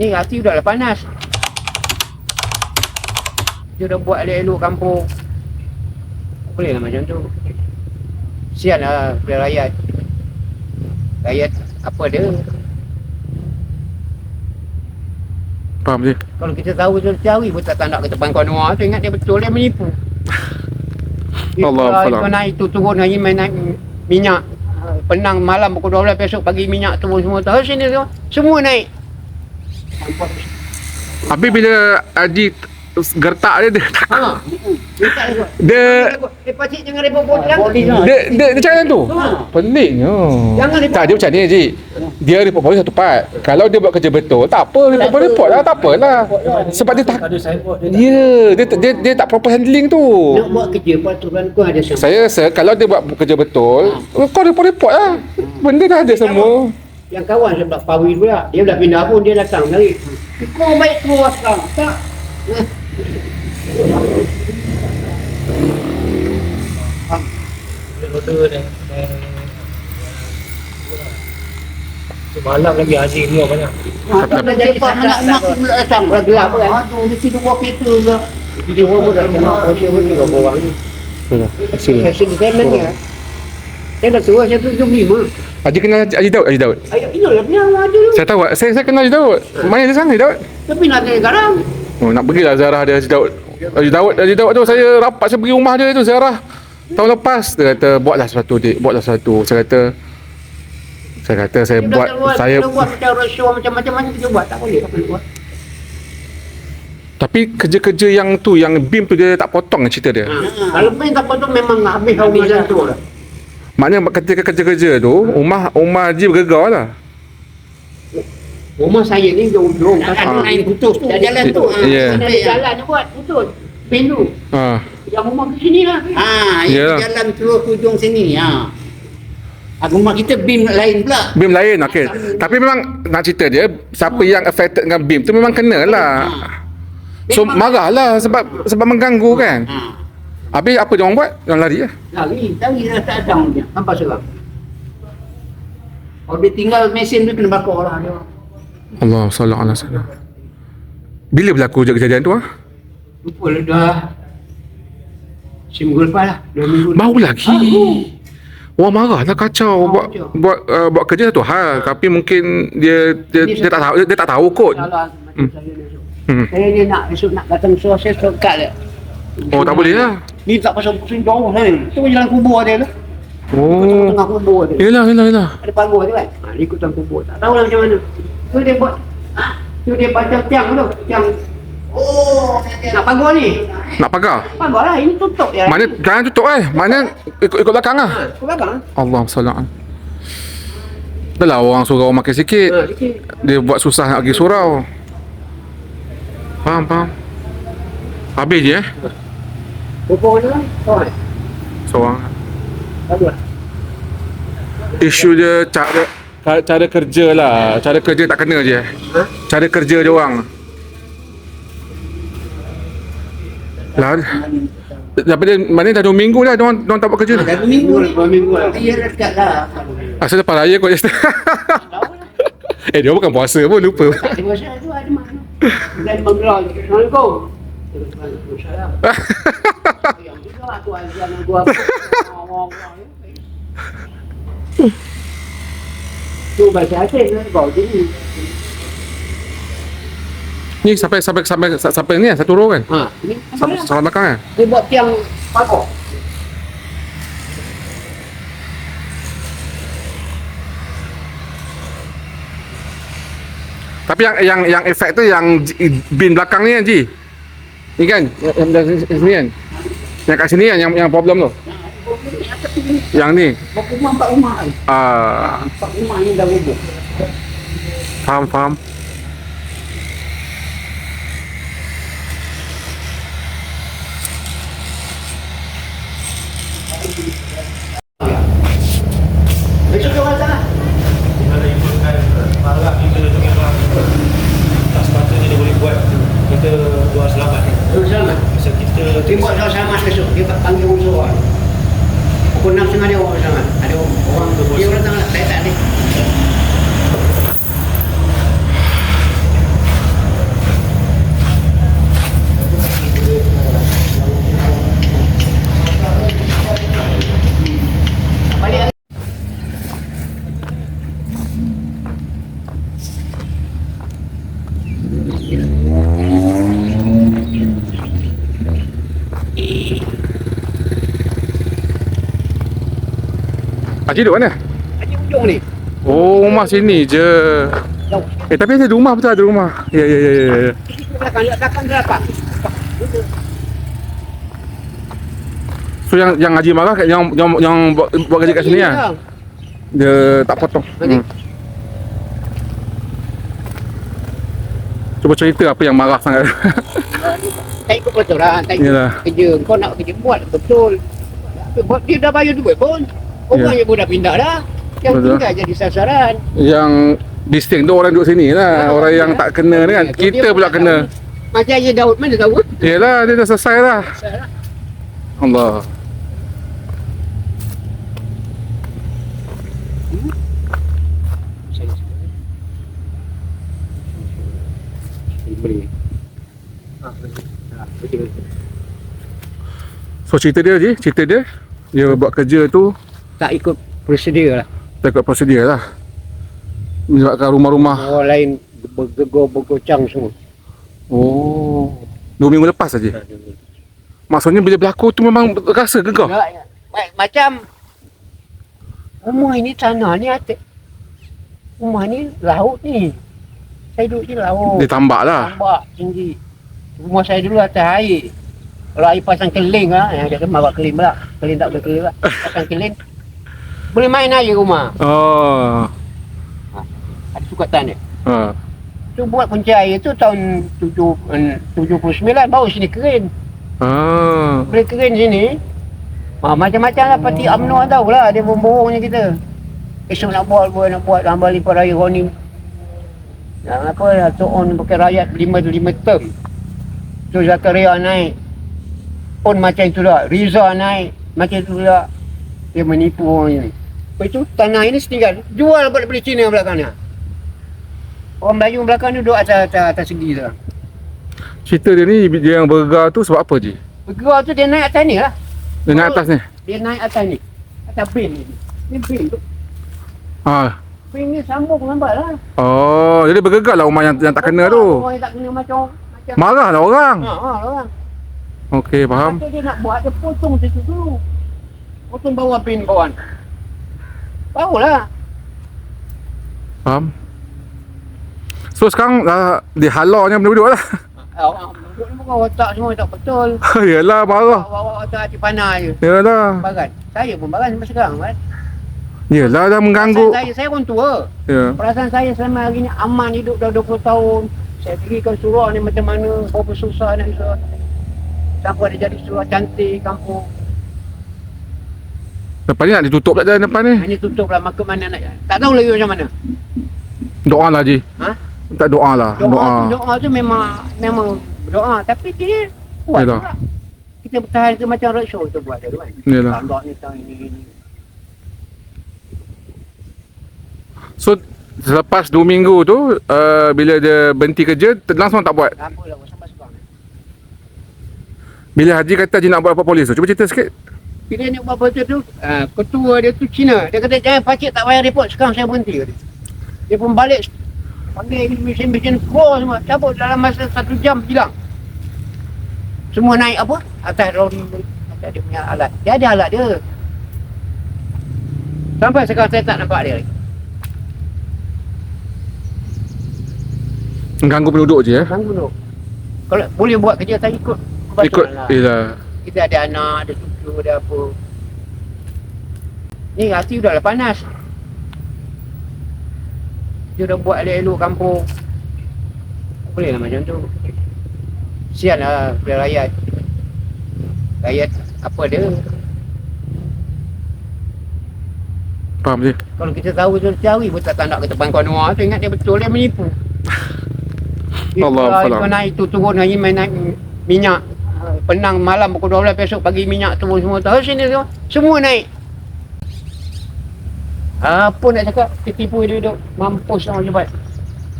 Ni hati dah lah panas. Dia dah buat elok-elok kampung. Boleh lah macam tu. Sian lah pada rakyat. Rakyat apa dia? Faham je. Kalau kita tahu tu cari pun tak nak kita pangkau noa tu ingat dia betul dia menipu. Dia Allah kalau naik tu turun lagi main naik minyak. Penang malam pukul 12 besok pagi minyak turun semua tu. Sini semua, semua naik. Habis bila Haji gertak dia dia tak- Ha. Dia dia Eh pacik jangan repot bot lang. dia, dia, dia macam mana tu? Ha. Peliknya. Jangan report. Tak, dia macam ni Haji. Dia report polis satu part. Kalau dia buat kerja betul, tak apa. Report polis report lah, tak apalah. Sebab dia tak... Ada signboard dia. Ya, dia, dia, dia tak proper handling tu. Nak buat kerja peraturan kau ada sama. Saya rasa kalau dia buat kerja betul, kau report-report lah. Benda dah ada semua. Yang kawan sebab Pawi pula. Dia dah pindah pun dia datang lagi. Kau baik keluar sekarang. Tak. Dia kata dan Semalam lagi haji keluar banyak. Ha, tak ada jadi tak nak mak pula datang. Dah gelap kan. Aduh, mesti dua kereta ke. Dia orang pun dah kena. Saya pun tiga orang ni. Saya sedih saya nanya. Saya dah suruh saya tu jom lima. Haji kenal Haji, Haji Daud, Haji Daud. Ayah, ini lah punya ada tu. Saya tahu, saya, saya kenal Haji Daud. Main di sana Haji Daud. Tapi nak tanya garam. Oh, nak pergilah ziarah dia Haji Daud. Haji Daud, Haji Daud tu saya rapat saya pergi rumah dia tu ziarah. Tahun lepas dia kata buatlah sesuatu dik, buatlah sesuatu. Saya kata saya kata saya Dia buat buat, saya dia buat macam roadshow macam-macam macam kita buat. Tak boleh. Tak boleh buat. tapi kerja-kerja yang tu yang BIM tu dia tak potong cerita dia. Ha. Kalau main tak potong memang habis habis macam tu lah. Maknanya ketika kerja-kerja tu rumah rumah Haji bergegar lah. Rumah saya ni jauh-jauh. Dah Kan Ah. lain putus. Dah jalan tu. ha. Ya. Ada jalan dia buat putus. Pintu. Ha. Yang rumah ke sini lah. Ha, Ya. yeah. jalan terus hujung sini. Ha. Rumah kita BIM lain pula. BIM lain okey. Tapi memang nak cerita dia siapa yang affected dengan BIM tu memang kena lah. So marahlah sebab sebab mengganggu kan. Ha. Habis apa dia orang buat? Dia orang lari lah. Lari. Lari dah tak ada dia. Nampak seram. Kalau dia tinggal mesin tu kena bakar lah dia. Allah sallallahu alaihi wasallam. Bila berlaku kejadian tu ah? Lupa lah dah. Seminggu lepas lah. Dua minggu lepas. Baru lagi. Orang marah lah kacau buat kacau. buat uh, buat kerja satu hal tapi mungkin dia dia, dia tak tahu dia tak tahu kot. Salah macam saya. Hmm. Saya ni nak esok nak datang suruh saya suruh kat dia. Oh tak boleh lah. Ni tak pasal pusing jauh ni. Tu jalan kubur dia tu. Oh. Tengah kubur dia. Yalah yalah yalah. Ada pagar tu kan. Ha, dia ikut tuan kubur. Tak tahu lah macam mana. Tu dia buat. Ha, tu dia pasang tiang tu. Tiang. Oh, nak pagar ni. Nak pagar. Pagar lah. Ini tutup ya. Mana jangan tutup eh. Mana ikut ikut belakang lah. Ha, ke belakang. Allah sallallahu Dah lah orang surau sikit. Ha, sikit. Dia buat susah nak pergi surau. Faham faham. Habis je eh. Lah. Kawan. Seorang. Lah. Isu dia cara cara, cara kerja lah. Cara kerja tak kena je. Ha? Cara kerja dia orang. Lah. Tapi dia mana dah 2 minggu dah dia orang dia orang tak buat kerja dah. Dah dua minggu ni. Dua minggu lah. Dia dah dekat lah. Asal lepas raya kot just. eh dia bukan puasa pun lupa. Tak ada masalah tu ada mana. Dan menggelar. Assalamualaikum. Waalaikumsalam. Yang juga aku azan aku apa. Tu kan kau jadi. Ni sampai sampai sampai sampai ni lah, satu row kan. Ha, ni Sampai belakang kan. Dia buat tiang pagar. Tapi yang yang yang efek tu yang bin belakang ni kan Ji. Ni kan yang dari sini kan. Yang kat sini kan yang yang problem tu. Yang ni. Berapa rumah empat rumah kan? Ah, Empat rumah ni dah rubuh. faham faham. Kita doa selamat sama. Pasal kita tembak sama sama esok dia tak panggil orang sama. Pukul 6.30 dia orang sama. Ada orang. Dia orang tengah saya tak ada. Balik Haji duduk mana? Haji ujung ni. Oh, rumah sini je. Jauh. Eh, tapi ada rumah betul ada rumah. Ya, ya, ya, ya. ya. Belakang, belakang dia apa? So yang yang Haji marah kat- yang yang yang buat, buat kerja kat sini kan? Dia tak potong. Hmm. Cuba cerita apa yang marah sangat. Tak ikut peraturan, tak ikut Yalah. kerja. Kau nak kerja buat betul. Dia dah bayar duit pun. Ya. yang pun dah pindah dah. Yang Betul. tinggal jadi sasaran. yang distinct tu orang duduk sini lah. Ah, Orang yang ya. tak kena ni kan. Ya, Kita pula kena. Macam Haji Daud mana tahu? Yelah, dia dah selesai. Salah. Allah. Boleh. Ah, betul. So cerita dia je, cerita dia. Dia buat kerja tu Tak ikut prosedur lah. tak ikut prosedur lah. Menyebabkan rumah-rumah. Orang lain bergegor bergocang semua. Oh. Dua minggu lepas saja. Maksudnya bila berlaku tu memang rasa? Ya, ya. Ma- Macam rumah ini tanah ni atas. Rumah ni laut ni. Saya duduk di laut. Dia tambak lah. Tambak tinggi. Rumah saya dulu atas air. Kalau air pasang keling lah, yang dia kemar buat keling pula. Keling tak boleh keling lah. Pasang keling. Boleh main air rumah. Oh. Ada sukatan dia. Ha. Tu buat punca air tu tahun tujuh- eh, 79 baru sini kering. Ah. Boleh kering sini. Ha, macam-macam lah parti UMNO tahu lah dia bohong-bohongnya kita. Esok nak buat buat nak buat hamba lipat raya kau ni. Yang apa lah tu on pakai rakyat lima lima term. Tu Zakaria naik. On macam itu lah. Riza naik. Macam itu lah. Dia menipu orang ini. Lepas itu tanah ini setinggal. Jual buat daripada Cina belakang ni. Orang Melayu belakang ni duduk atas, atas, atas segi tu. Cerita dia ni dia yang bergegar tu sebab apa je? Bergerak tu dia naik atas ni lah. Dia naik atas ni. Dia naik atas ni. Atas bin ni. Ni bin tu. Ha. Bin ni sambung lambat lah. Oh, jadi bergegar lah rumah yang, yang tak kena tu. Orang yang tak kena macam macam Marah lah orang. Ha, ha, orang. Okey, faham. Lepas tu dia nak buat, dia potong situ dulu. Potong bawah bin kawan. Barulah. Faham. So sekarang dah ni benda-benda lah. Orang duduk ni bukan otak semua tak betul. Yalah, marah. Bawa otak hati panah je. Yalah. Bagan. Saya pun bagan sampai sekarang kan. Yalah dah mengganggu. Perasaan saya, saya pun tua. Ya. Perasaan saya selama hari ni aman hidup dah 20 tahun. Saya fikirkan surau ni macam mana, berapa susah nak surau. Sampai dia jadi surau cantik kampung. Lepas ni nak ditutup tak jalan depan ni? Ini tutup lah market mana nak Tak tahu lagi macam mana. Doa lah Ji. Ha? Tak doa lah. Doa, Doa. Tu, doa tu memang memang doa tapi dia buat Yalah. juga. Kita bertahan ke macam roadshow tu buat dia tu kan. Yalah. Allah ni tahun ini ini. So selepas 2 minggu tu uh, bila dia berhenti kerja langsung tak buat. Lah sampai sekarang. Bila Haji kata Haji nak buat apa polis tu. Cuba cerita sikit. Bila ni buat betul tu, uh, ketua dia tu Cina. Dia kata jangan pakcik tak payah report sekarang saya berhenti. Dia, dia pun balik panggil mesin-mesin pro semua. Cabut dalam masa satu jam hilang. Semua naik apa? Atas lori. Atas dia punya alat. Dia ada alat dia. Sampai sekarang saya tak nampak dia lagi. Mengganggu penduduk je ya. Ganggu tu. Kalau boleh buat kerja tak ikut. Ikut lah. Yalah. Kita ada anak, ada cucu, ada apa. Ni hati dah lah panas. Dia dah buat elok-elok kampung. Boleh lah macam tu. Sian lah pada rakyat. Rakyat apa dia. Faham je. Kalau kita tahu tu cari pun tak nak ke depan kono tu ingat dia betul dia menipu. Allah kau- Alam. kau naik tu turun hari main naik minyak. Penang malam pukul 12 besok pagi minyak turun semua tu. Sini semua. Semua naik. Apa nak cakap Ketipu dia duduk Mampus orang cepat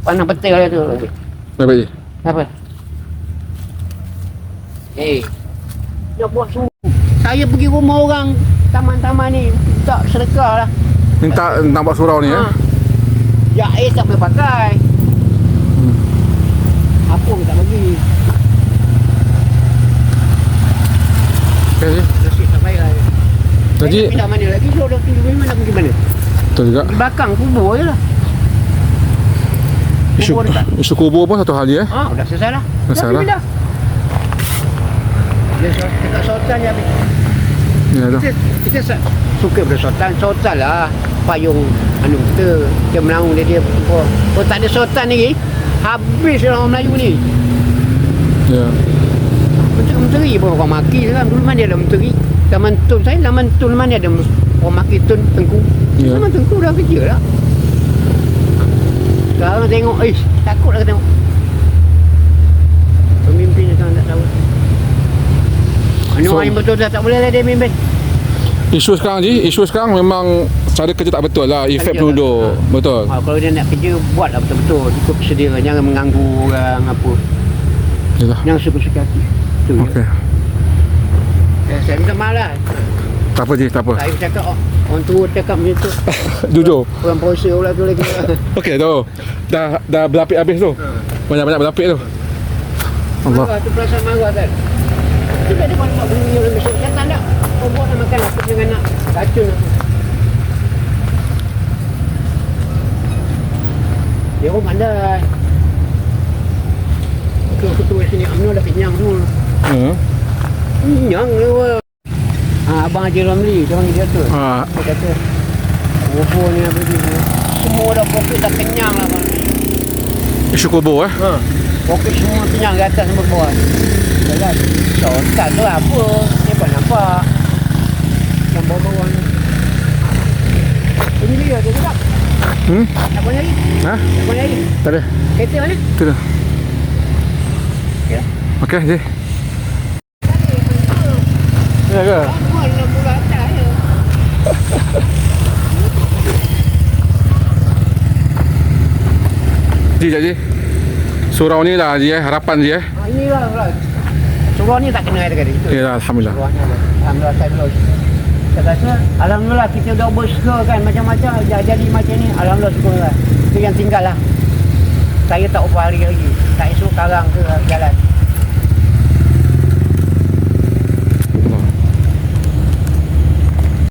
Panah petir dia tu Baik je. Apa? Eh Nak buat semua Saya pergi rumah orang Taman-taman ni Tak sedekah lah Minta nak buat surau ni ya. Ha. Jais tak boleh pakai. Hmm. Apa pun tak bagi. Haji. Nasib tak baik lah. Haji. Pindah mana lagi? So dah tujuh minggu. mana pergi mana? Betul juga. Di belakang kubur je lah. Isu, isu kubur pun satu hal je eh. Ah, dah selesai lah. Dah selesai lah. pindah. Dia so- dekat Sultan je habis. Ya tu. Kita, kita suka pada Sultan. Sultan lah payung anu kita. Dia menaung dia dia. Oh, oh tak ada Sultan lagi. Habis orang Melayu ni. Ya. Menteri-menteri pun orang maki sekarang. Dulu mana ada menteri? Zaman Tun saya, zaman Tun mana ada orang maki Tun Tengku. Ya. Zaman Tengku dah kerja lah. Sekarang tengok, eh takut lah tengok. Pemimpin sekarang tak tahu. Anu So- yang betul dah tak boleh lah dia mimpin. Isu sekarang je, isu sekarang memang cara kerja tak betul lah. Efek penduduk. tak- Betul. Ha, kalau dia nak kerja, buatlah betul-betul. Cukup sedia. Jangan mengganggu orang apa. Yalah. Yang suka-suka hati. Itu je. Okey. Eh, Saya minta maaf lah. Tak apa je, tak apa. Saya cakap, oh, orang tua cakap macam tu. Jujur. Orang puasa pula tu lagi. Okey tu. Dah dah berlapik habis tu. Banyak-banyak berlapik tu. Allah. Marah tu perasaan marah kan. Kita ada buat bunyi orang besok. Saya tak nak. Kau buat nak makan apa dengan nak. Racun aku. Dia orang pandai. Ketua sini UMNO dah kenyang semua. Kenyang dia orang. Ha, Abang Haji Ramli, dia panggil dia tu. Ha. Dia kata, Bobo ni apa ni. Semua dah fokus dah kenyang lah. Bang. Isu kubur eh. Ha. Fokus semua kenyang ke atas sampai bawah. Jalan. So, tak tu apa. Ni apa nampak. Yang bawah-bawah ni. Ini dia, dia. Hmm? Tak boleh lagi. Ha? Tak boleh lagi. Tak ada. Kereta mana? Tu dah. Ya. Okey, je. Ya ke? Ji, jap ji. Surau ni lah ji eh, harapan ji eh. Ha, inilah. lah. Surau ni tak kena air tadi. Itu. Ya, alhamdulillah. Alhamdulillah saya belum. Saya rasa Alhamdulillah kita dah berusaha kan macam-macam dah jadi macam ni Alhamdulillah syukur lah Itu yang tinggal lah Saya tak upah hari lagi Tak esok karang ke jalan